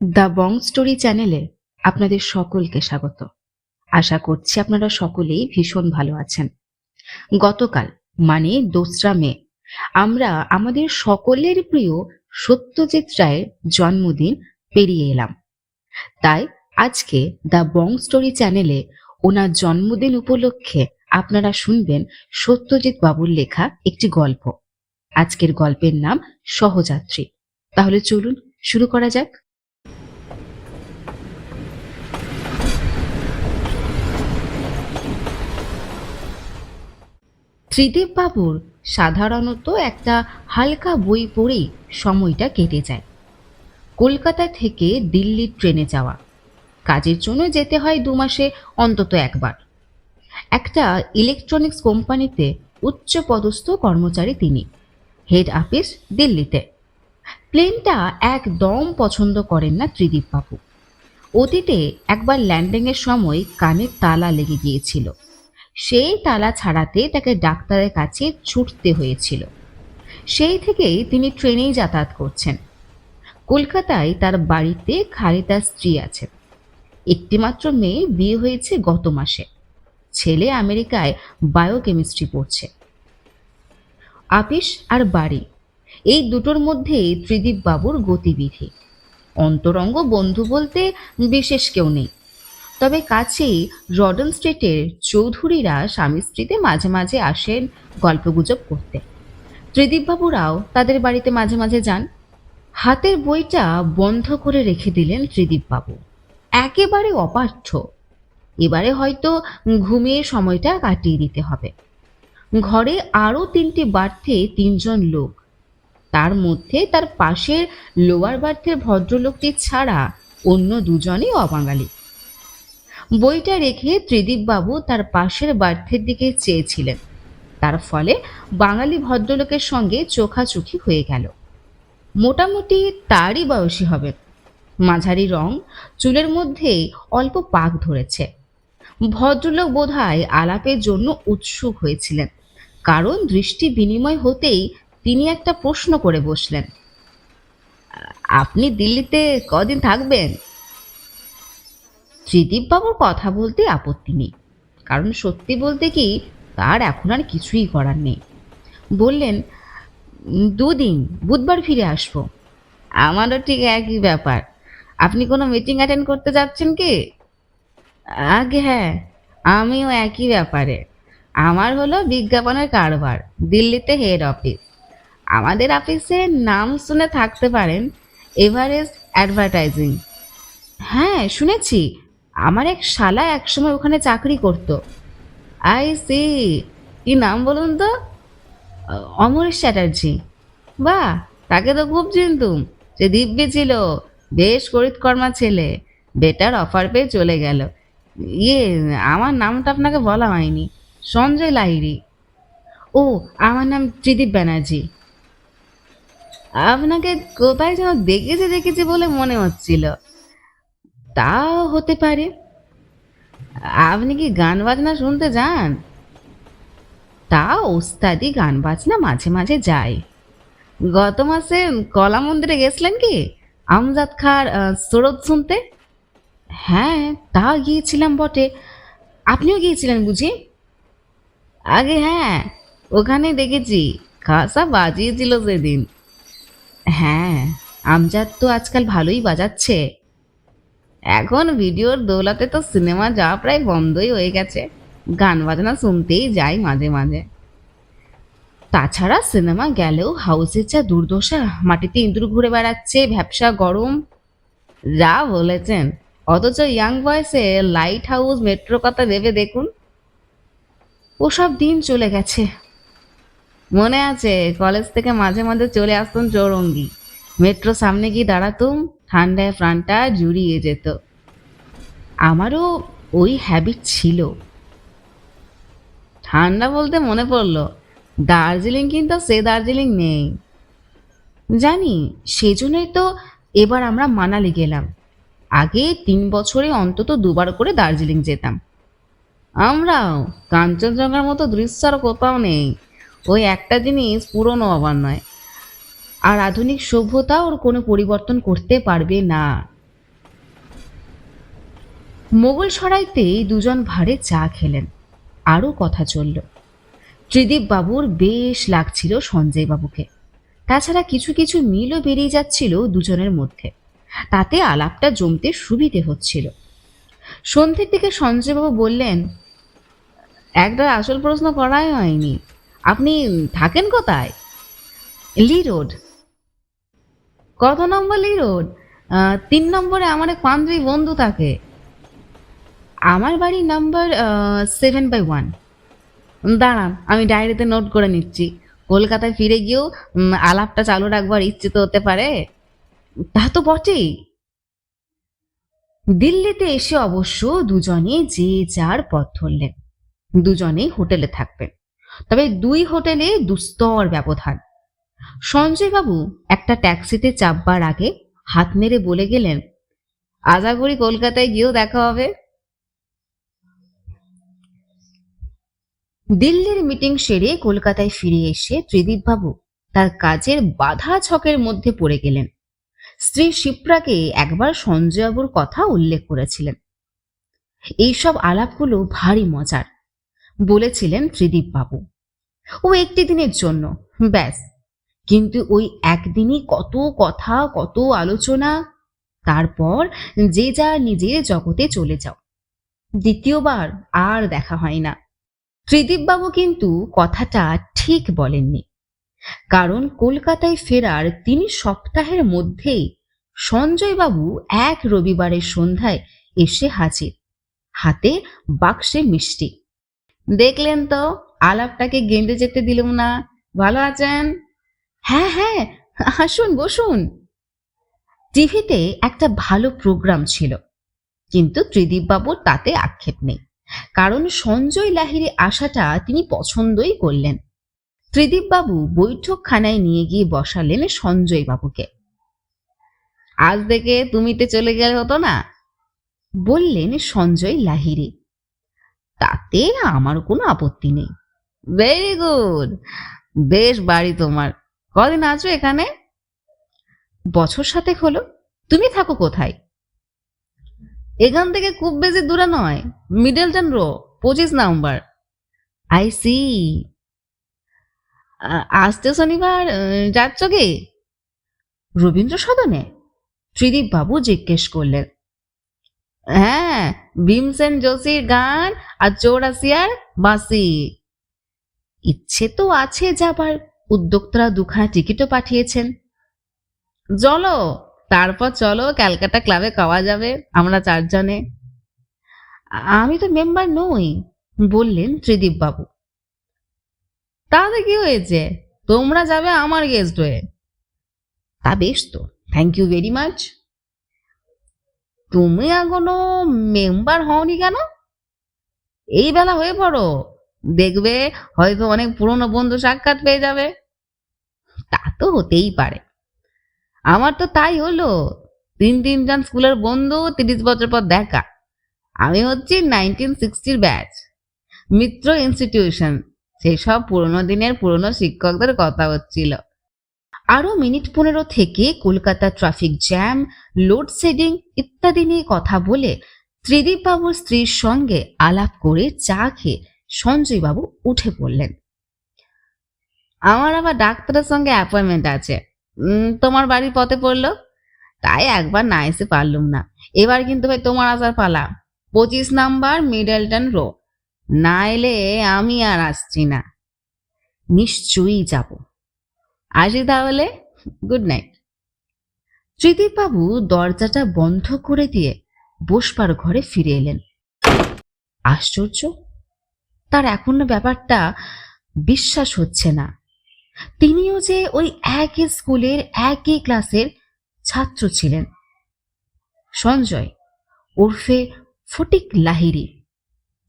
The Bong story চ্যানেলে আপনাদের সকলকে স্বাগত। আশা করছি আপনারা সকলেই ভীষণ ভালো আছেন। গতকাল মানে দোসরা মে, আমরা আমাদের সকলের প্রিয় সত্যজিৎ রায়ের জন্মদিন পেরিয়ে এলাম। তাই আজকে দ্য বং স্টোরি চ্যানেলে ওনার জন্মদিন উপলক্ষে আপনারা শুনবেন সত্যজিৎ বাবুর লেখা একটি গল্প। আজকের গল্পের নাম সহযাত্রী। তাহলে চলুন শুরু করা যাক। ত্রিদেব বাবুর সাধারণত একটা হালকা বই পড়েই সময়টা কেটে যায়। কলকাতা থেকে দিল্লির ট্রেনে যাওয়া। কাজের জন্য যেতে হয় দু মাসে, অন্তত একবার। একটা ইলেকট্রনিক্স কোম্পানিতে উচ্চ পদস্থ কর্মচারী তিনি হেড অফিস দিল্লিতে। প্লেনটা একদম পছন্দ করেন না ত্রিদীপ বাবু। অতীতে একবার ল্যান্ডিংয়ের সময় কানের তালা লেগে গিয়েছিল। সেই তালা ছাড়াতে তাকে ডাক্তারের কাছে ছুটতে হয়েছিল। সেই থেকেই তিনি ট্রেনেই যাতায়াত করছেন। কলকাতায় তার বাড়িতে খালি তার স্ত্রী আছে একটিমাত্র মেয়ে বিয়ে হয়েছে গত মাসে। ছেলে আমেরিকায় বায়োকেমিস্ট্রি পড়ছে। আপিস আর বাড়ি। এই দুটোর মধ্যেই ত্রিদীপ বাবুর গতিবিধি। অন্তরঙ্গ বন্ধু বলতে বিশেষ কেউ নেই। তবে কাছেই রডন স্ট্রিটের চৌধুরীরা স্বামী স্ত্রীতে মাঝে মাঝে আসেন গল্পগুজব করতে। ত্রিদীপবাবুরাও তাদের বাড়িতে মাঝে মাঝে যান। হাতের বইটা বন্ধ করে রেখে দিলেন ত্রিদীপবাবু একেবারে অপাঠ্য এবারে হয়তো ঘুমিয়ে সময়টা কাটিয়ে দিতে হবে। ঘরে আরও তিনটি বার্থে তিনজন লোক। তার মধ্যে তার পাশের লোয়ার বার্থের ভদ্রলোকটি ছাড়া অন্য দুজনই অবাঙালি। বইটা রেখে ত্রিদীপবাবু তার পাশের বার্থের দিকে চেয়েছিলেন। তার ফলে বাঙালি ভদ্রলোকের সঙ্গে চোখাচোখি হয়ে গেল। মোটামুটি তারই বয়সী হবে মাঝারি রং, চুলের মধ্যে অল্প পাক ধরেছে। ভদ্রলোক বোধহয় আলাপের জন্য উৎসুক হয়েছিলেন, কারণ দৃষ্টি বিনিময় হতেই তিনি একটা প্রশ্ন করে বসলেন, আপনি দিল্লিতে কদিন থাকবেন? ত্রিদীপবাবুর কথা বলতে আপত্তি নেই, কারণ সত্যি বলতে কি তার এখন আর কিছুই করার নেই। বললেন, দুদিন, বুধবার ফিরে আসব। আমারও ঠিক একই ব্যাপার। আপনি কোনো মিটিং অ্যাটেন্ড করতে যাচ্ছেন কি? আগে হ্যাঁ আমিও একই ব্যাপারে। আমার হলো বিজ্ঞাপনের কারবার, দিল্লিতে হেড অফিস আমাদের অফিসের নাম শুনে থাকতে পারেন এভারেস্ট অ্যাডভার্টাইজিং হ্যাঁ শুনেছি। আমার এক শালা একসময় ওখানে চাকরি করতো। আই সি কি নাম বলুন তো? অমরেশ চ্যাটার্জি। বা তাকে তো খুব চিনতুম সে দিব্যি ছিল। বেশ করিতকর্মা ছেলে, বেটার অফার পেয়ে চলে গেল। ইয়ে আমার নামটা আপনাকে বলা হয়নি। সঞ্জয় লাহিড়ি। ও, আমার নাম ত্রিদীপ ব্যানার্জি। আপনাকে কোথায় যেন দেখেছি দেখেছি বলে মনে হচ্ছিল। তাও হতে পারে। আপনি কি গান বাজনা শুনতে যান? তা ওস্তাদি গান বাজনা মাঝে মাঝে যায়। গত মাসে কলা মন্দিরে গেছিলেন কি? আমজাদ খার সরোদ শুনতে? হ্যাঁ তা গিয়েছিলাম বটে। আপনিও গিয়েছিলেন বুঝি? আগে হ্যাঁ ওখানে দেখেছি। খাসা বাজিয়েছিল সেদিন। হ্যাঁ আমজাদ তো আজকাল ভালোই বাজাচ্ছে। এখন ভিডিওর দৌলাতে তো সিনেমা যাওয়া প্রায় বন্ধই হয়ে গেছে। গান বাজনা শুনতেই যাই মাঝে মাঝে। তাছাড়া সিনেমা গেলেও হাউসের যা দুর্দশা, মাটিতে ইঁদুর ঘুরে বেড়াচ্ছে, ভ্যাবসা গরম। যা বলেছেন। অথচ ইয়াং বয়সে লাইট হাউস, মেট্রো কথা ভেবে দেখুন। ওসব দিন চলে গেছে। মনে আছে, কলেজ থেকে মাঝে মাঝে চলে আসতুন চৌরঙ্গি মেট্রো সামনে গিয়ে দাঁড়াতুম, ঠান্ডায় প্রাণটা জুড়িয়ে যেত। আমারও ওই হ্যাবিট ছিল। ঠান্ডা বলতে মনে পড়ল দার্জিলিং কিন্তু সে দার্জিলিং নেই। জানি, সেজন্যই তো এবার আমরা মানালি গেলাম। আগে তিন বছরে অন্তত দুবার করে দার্জিলিং যেতাম। আমরাও কাঞ্চনজঙ্ঘার মতো দৃশ্য আর কোথাও নেই। ওই একটা জিনিস পুরনো আবার নয়। আর আধুনিক সভ্যতা ওর কোনো পরিবর্তন করতে পারবে না। মোগল সরাইতেই দুজন ভারে চা খেলেন। আরও কথা চলল। ত্রিদীপ বাবুর বেশ লাগছিল সঞ্জয় বাবুকে তাছাড়া কিছু কিছু মিলও বেরিয়ে যাচ্ছিল দুজনের মধ্যে। তাতে আলাপটা জমতে সুবিধে হচ্ছিল। সন্ধ্যের দিকে সঞ্জয়বাবু বললেন একটা আসল প্রশ্ন করাই হয়নি। আপনি থাকেন কোথায়? Lee Road. কত নম্বর লি রোড? তিন নম্বরে আমার এক বন্ধু থাকে। আমার বাড়ি নাম্বার সেভেন বাই ওয়ান। দাঁড়ান, আমি ডায়েরিতে নোট করে নিচ্ছি। কলকাতায় ফিরে গিয়েও আলাপটা চালু রাখবার ইচ্ছে তো হতে পারে। তা তো বটেই। দিল্লিতে এসে অবশ্য দুজনে যে যার পথ ধরলেন, দুজনেই হোটেলে থাকবেন। তবে দুই হোটেলে দুস্তর ব্যবধান। সঞ্জয়বাবু একটা ট্যাক্সিতে চাপবার আগে হাত মেরে বলে গেলেন আশা করি কলকাতায় গিয়েও দেখা হবে? দিল্লির মিটিং সেরে কলকাতায় ফিরে এসে ত্রিদীপবাবু তার কাজের বাধা ছকের মধ্যে পড়ে গেলেন। স্ত্রী শিপ্রাকে একবার সঞ্জয়বাবুর কথা উল্লেখ করেছিলেন। এইসব আলাপগুলো ভারী মজার, বলেছিলেন ত্রিদীপ বাবু ও একটি দিনের জন্য, ব্যাস। কিন্তু ওই একদিনই কত কথা, কত আলোচনা, তারপর যে যা নিজের জগতে চলে যাও। দ্বিতীয়বার আর দেখা হয় না। ত্রিদীপবাবু কিন্তু কথাটা ঠিক বলেননি। কারণ কলকাতায় ফেরার তিনি সপ্তাহের মধ্যেই সঞ্জয়বাবু এক রবিবারের সন্ধ্যায় এসে হাজির। হাতে বাক্সে মিষ্টি। দেখলেন তো, আলাপটাকে গেঁদে যেতে দিলুম না। ভালো আছেন? হ্যাঁ হ্যাঁ আসুন, বসুন। টিভিতে একটা ভালো প্রোগ্রাম ছিল। কিন্তু ত্রিদীপবাবুর তাতে আক্ষেপ নেই। কারণ সঞ্জয় লাহিড়ী আসাটা তিনি পছন্দই করলেন। ত্রিদীপবাবু বৈঠকখানায় নিয়ে গিয়ে বসালেন সঞ্জয় বাবুকে আজ থেকে তুমিতে চলে গেলে হতো না, বললেন সঞ্জয় লাহিড়ী। তাতে আমার কোনো আপত্তি নেই। ভেরি গুড বেশ বাড়ি তোমার। কদিন আছো এখানে? বছর সাথে হলো। তুমি থাকো কোথায়? এখান থেকে খুব বেশি দূরে নয় মিডলটন রো পঁচিশ নাম্বার। আই সি আসতে শনিবার যাচ্ছ কি? রবীন্দ্র সদনে ত্রিদীপ বাবু জিজ্ঞেস করলেন। হ্যাঁ ভীমসেন যোশীর গান আর চৌরাসিয়ার বাসি ইচ্ছে তো আছে যাবার, উদ্যোক্তারা দুখানা টিকিটও পাঠিয়েছেন। চলো তারপর চলো ক্যালকাটা ক্লাবে খাওয়া যাবে, আমরা চারজনে। আমি তো মেম্বার নই, বললেন ত্রিদীপ বাবু তাহলে কি হয়েছে? তোমরা যাবে আমার গেস্ট হয়ে। তা বেশ তো থ্যাংক ইউ ভেরি মাচ তুমি এখনও মেম্বার হওনি কেন? এই বেলা হয়ে পড়ো, দেখবে হয়তো অনেক পুরনো বন্ধু সাক্ষাৎ পেয়ে যাবে। তা তো হতেই পারে। আমার তো তাই হলো। তিন তিনজন স্কুলের বন্ধু তিরিশ বছর পর দেখা। আমি হচ্ছি নাইনটিন সিক্সটির ব্যাচ মিত্র ইনস্টিটিউশন সেই সব পুরোনো দিনের পুরনো শিক্ষকদের কথা হচ্ছিল। আরও মিনিট পনেরো থেকে কলকাতা ট্রাফিক জ্যাম লোডশেডিং ইত্যাদি নিয়ে কথা বলে ত্রিদীপ বাবুর স্ত্রীর সঙ্গে আলাপ করে চা খেয়ে সঞ্জয় বাবু উঠে পড়লেন। আমার আবার ডাক্তারের সঙ্গে অ্যাপয়েন্টমেন্ট আছে। তোমার বাড়ির পথে পড়ল? তাই একবার না এসে পারলুম না। এবার কিন্তু ভাই তোমার আসার পালা। পঁচিশ নাম্বার মিডলটন রো। না এলে আমি আর আসছি না। নিশ্চয়ই যাব। আসি তাহলে? গুড নাইট ত্রিদীপ বাবু দরজাটা বন্ধ করে দিয়ে বসবার ঘরে ফিরে এলেন। আশ্চর্য! তার এখনও ব্যাপারটা বিশ্বাস হচ্ছে না। তিনিও যে ওই একই স্কুলের, একই ক্লাসের ছাত্র ছিলেন। সঞ্জয় ওরফে ফটিক লাহিড়ী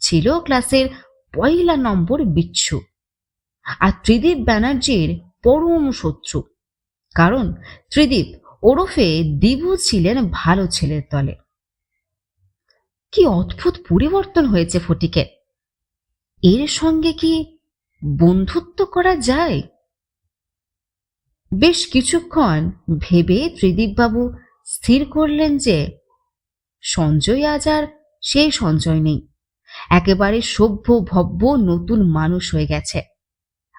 ছিল ক্লাসের পয়লা নম্বর বিচ্ছু আর ত্রিদীপ ব্যানার্জির পরম শত্রু। কারণ ত্রিদীপ ওরফে দিবু ছিলেন ভালো ছেলের দলে কি অদ্ভুত পরিবর্তন হয়েছে ফটিকের। এর সঙ্গে কি বন্ধুত্ব করা যায়? বেশ কিছুক্ষণ ভেবে ত্রিদীপবাবু স্থির করলেন যে, সঞ্জয় আজ আর সেই সঞ্জয় নেই। একেবারে সভ্য ভব্য নতুন মানুষ হয়ে গেছে।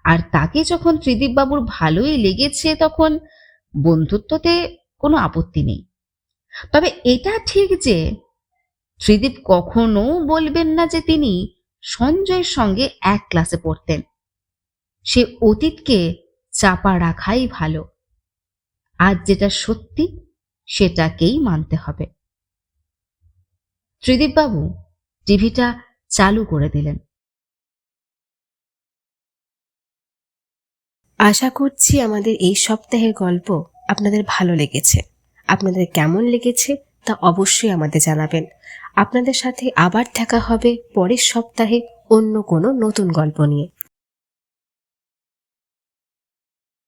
আর তাকে যখন ত্রিদীপবাবুর ভালোই লেগেছে তখন বন্ধুত্বতে কোনো আপত্তি নেই। তবে এটা ঠিক যে, ত্রিদীপ কখনো বলবেন না যে তিনি সঞ্জয়ের সঙ্গে এক ক্লাসে পড়তেন। সে অতীতকে চাপা রাখাই ভালো। আজ যেটা সত্যি, সেটাকেই মানতে হবে। ত্রিদীপবাবু টিভিটা চালু করে দিলেন। আশা করছি আমাদের এই সপ্তাহের গল্প আপনাদের ভালো লেগেছে। আপনাদের কেমন লেগেছে তা অবশ্যই আমাদের জানাবেন। আপনাদের সাথে আবার দেখা হবে পরের সপ্তাহে অন্য কোনো নতুন গল্প নিয়ে।